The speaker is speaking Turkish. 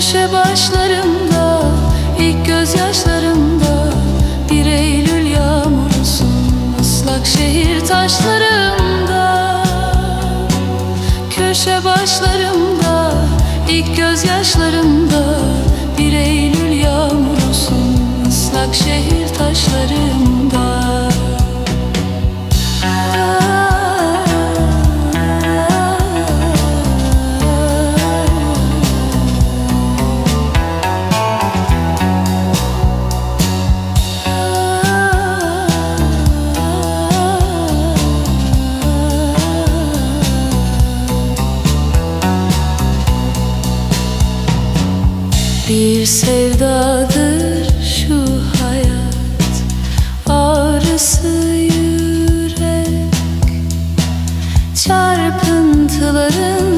Köşe başlarımda ilk gözyaşlarımda Bir Eylül yağmurusun ıslak şehir taşlarımda Köşe başlarımda ilk gözyaşlarımda Bir Eylül yağmurusun ıslak şehir taşlarımda Bir sevdadır şu hayat. Ağrısı yürek. Çarpıntıları